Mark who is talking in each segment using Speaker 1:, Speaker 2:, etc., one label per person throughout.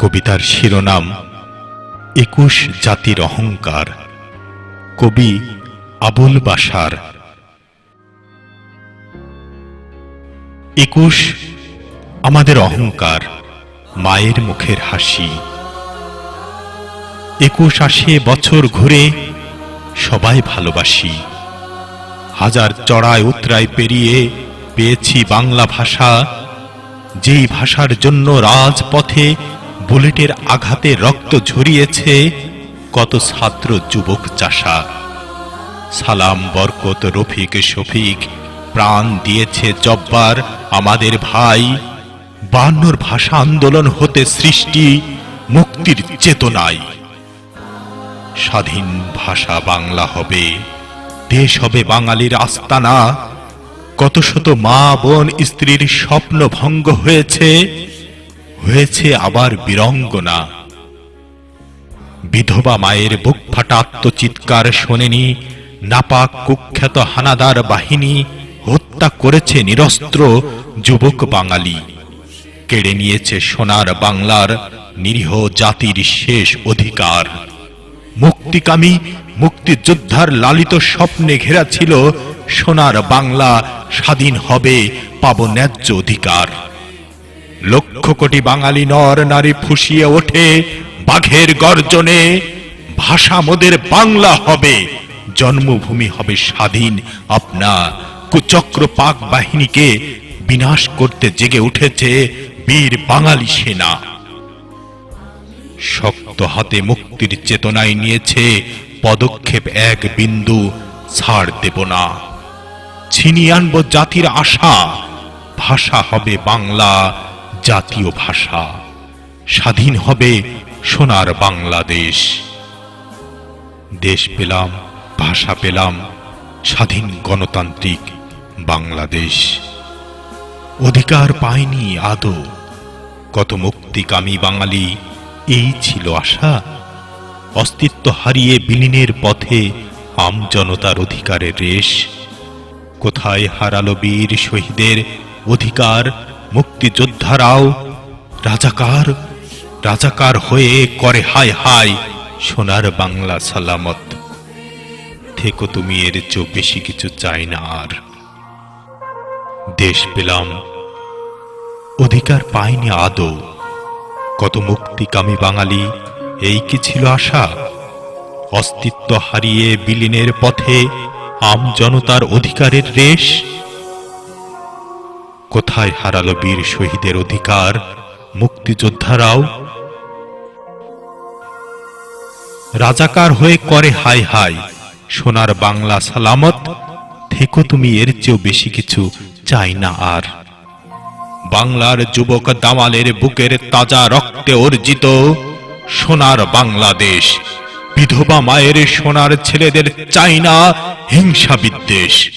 Speaker 1: কবিতার শিরোনাম, একুশ জাতির অহংকার। কবি আবুল বাসার একুশ আমাদের অহংকার, মায়ের মুখের হাসি। একুশ আসে বছর ঘুরে, সবাই ভালোবাসি। হাজার চড়ায় উতরায় পেরিয়ে পেয়েছি বাংলা ভাষা, যেই ভাষার জন্য রাজপথে বুলেটের আঘাতে রক্ত ঝরিয়েছে কত ছাত্র যুবক চাষা। সালাম, বরকত, রফিক, শফিক, প্রাণ দিয়েছে জব্বার আমাদের ভাই। বান্নর ভাষা আন্দোলন হতে সৃষ্টি মুক্তির চেতনায়। স্বাধীন ভাষা বাংলা হবে, দেশ হবে বাঙালির আস্তানা। কত শত মা বোন স্ত্রীর স্বপ্ন ভঙ্গ হয়েছে হয়েছে আবার বীরঙ্গনা। বিধবা মায়ের বুক ফাটা আত্মচিৎকার শোনেনি, নাপাক কুখ্যাত হানাদার বাহিনী, হত্যা করেছে নিরস্ত্র যুবক বাঙালি। কেড়ে নিয়েছে সোনার বাংলার নিরীহ জাতির শেষ অধিকার। মুক্তিকামী, মুক্তিযোদ্ধার লালিত স্বপ্নে ঘেরা ছিল সোনার বাংলা, স্বাধীন হবে পাব ন্যায্য অধিকার। লক্ষ কোটি বাঙালি নর নারী ফুসিয়ে ওঠে বাঘের গর্জনে, ভাষা মোদের বাংলা হবে, জন্মভূমি হবে স্বাধীন। আপনা কুচক্র পাক বাহিনীকে বিনাশ করতে জেগে উঠেছে বীর বাঙালি সেনা। শক্ত হাতে মুক্তির চেতনায় নিয়েছে পদক্ষেপ এক বিন্দু, ছাড় দেব না। ছিনিয়ে আনব জাতির আশা, ভাষা হবে বাংলা জাতীয় ভাষা। স্বাধীন হবে সোনার বাংলাদেশ। দেশ পেলাম, ভাষা পেলাম, স্বাধীন গণতান্ত্রিক বাংলাদেশ। অধিকার পায়নি আদৌ। কত মুক্তিকামী বাঙালি, এই ছিল আশা। অস্তিত্ব হারিয়ে বিলীনের পথে আমজনতার অধিকারের রেশ। কোথায় হারালো বীর শহীদের অধিকার মুক্তিযোদ্ধারাও রাজাকার রাজাকার হয়ে করে হায় হায় সোনার বাংলা সালামত। থেকো তুমি এর চেয়েও বেশি কিছু চাই না আর। দেশ পেলাম, অধিকার পাইনি আদৌ। কত মুক্তিকামী বাঙালি, এই কি ছিল আশা? অস্তিত্ব হারিয়ে বিলীনের পথে আম জনতার অধিকারের রেশ কোথায় হারালো বীর শহীদের অধিকার? মুক্তিযোদ্ধারাও? রাজাকার হয়ে করে হাই হাই সোনার বাংলা সালামত, থেকো তুমি এর চেয়েও বেশি কিছু চাই না আর। বাংলার যুবক দামালের বুকের তাজা রক্তে অর্জিত সোনার বাংলাদেশ, বিধবা মায়ের সোনার ছেলেদের চাই না হিংসা বিদ্বেষ।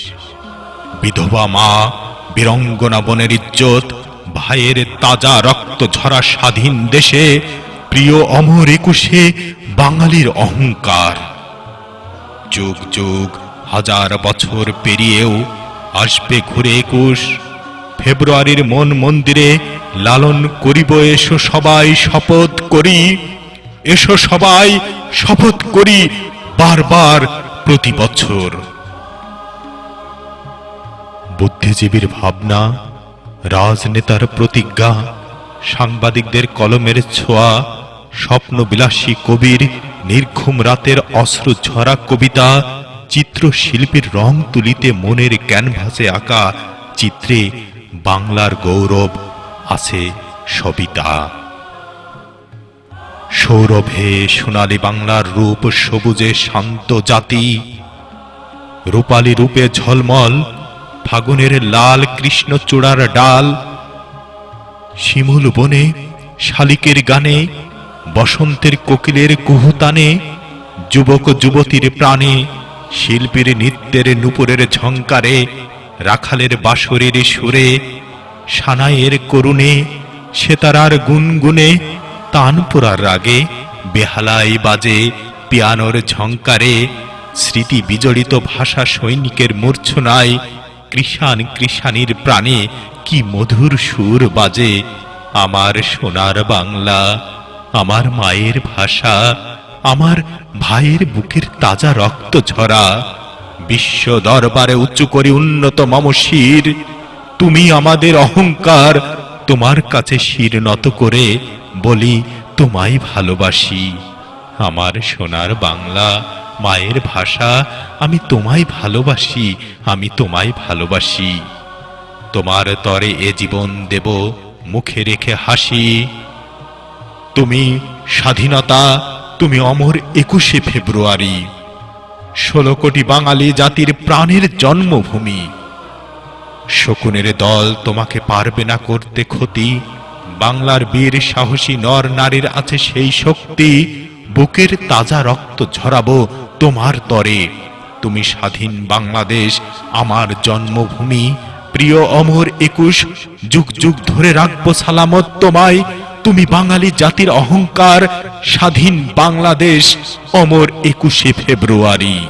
Speaker 1: বিধবা মা বীরঙ্গনা বনের ইজ্জত, ভাইয়ের তাজা রক্ত ঝরা স্বাধীন দেশে, প্রিয় অমর একুশে বাঙালির অহংকার। যুগ যুগ হাজার বছর পেরিয়েও আসবে ঘুরে একুশ। ফেব্রুয়ারির মন মন্দিরে লালন করিব, এসো সবাই শপথ করি। এসো সবাই শপথ করি বারবার প্রতি বছর। বুদ্ধিজীবীর ভাবনা, রাজনেতার প্রতিজ্ঞা, সাংবাদিকদের কলমের ছোঁয়া, স্বপ্নবিলাসী কবির নির্ঘুম রাতের অশ্রু ঝরা কবিতা, চিত্রশিল্পীর রং তুলিতে মনের ক্যানভাসে আঁকা চিত্রে বাংলার গৌরব আছে সবিতা। সৌরভে সোনালী বাংলার রূপ, সবুজে শান্ত জাতি, রূপালী রূপে ঝলমল ফাগুনের লাল কৃষ্ণচূড়ার ডাল, শিমুল বনে, শালিকের গানে, বসন্তের কোকিলের কুহুতানে, যুবক যুবতীর প্রাণে, শিল্পীর নৃত্যের নুপুরের ঝঙ্কারে, রাখালের বাঁশরের সুরে, সানাইয়ের করুণে, সেতারার গুনগুনে, তানপুরার রাগে, বেহালাই বাজে পিয়ানোর ঝঙ্কারে, স্মৃতি বিজড়িত ভাষা সৈনিকের মূর্ছনায় কৃষাণ কৃষাণীর প্রাণে কি মধুর সুর বাজে। আমার সোনার বাংলা, আমার মায়ের ভাষা, আমার ভাইয়ের বুকের তাজা রক্ত ঝরা। বিশ্ব দরবারে উঁচু করি উন্নত মমশির তুমি আমাদের অহংকার, তোমার কাছে শির নত করে বলি তোমায় ভালোবাসি। আমার সোনার বাংলা মায়ের ভাষা আমি তোমায় ভালোবাসি, আমি তোমায় ভালোবাসি। তোমার তরে এ জীবন দেব, মুখে রেখে হাসি। তুমি স্বাধীনতা, তুমি অমর একুশে ফেব্রুয়ারি। ষোলো কোটি বাঙালি জাতির প্রাণের জন্মভূমি। শকুনের দল তোমাকে পারবে না করতে ক্ষতি। বাংলার বীর, সাহসী নর নারীর আছে সেই শক্তি। বুকের তাজা রক্ত ঝরাবো তোমার তরে। তুমি স্বাধীন বাংলাদেশ, আমার জন্মভূমি। প্রিয় অমর একুশ, যুগ যুগ ধরে রাখব সালামত তোমায়। তুমি বাঙালি জাতির অহংকার, স্বাধীন বাংলাদেশ, অমর একুশে ফেব্রুয়ারি।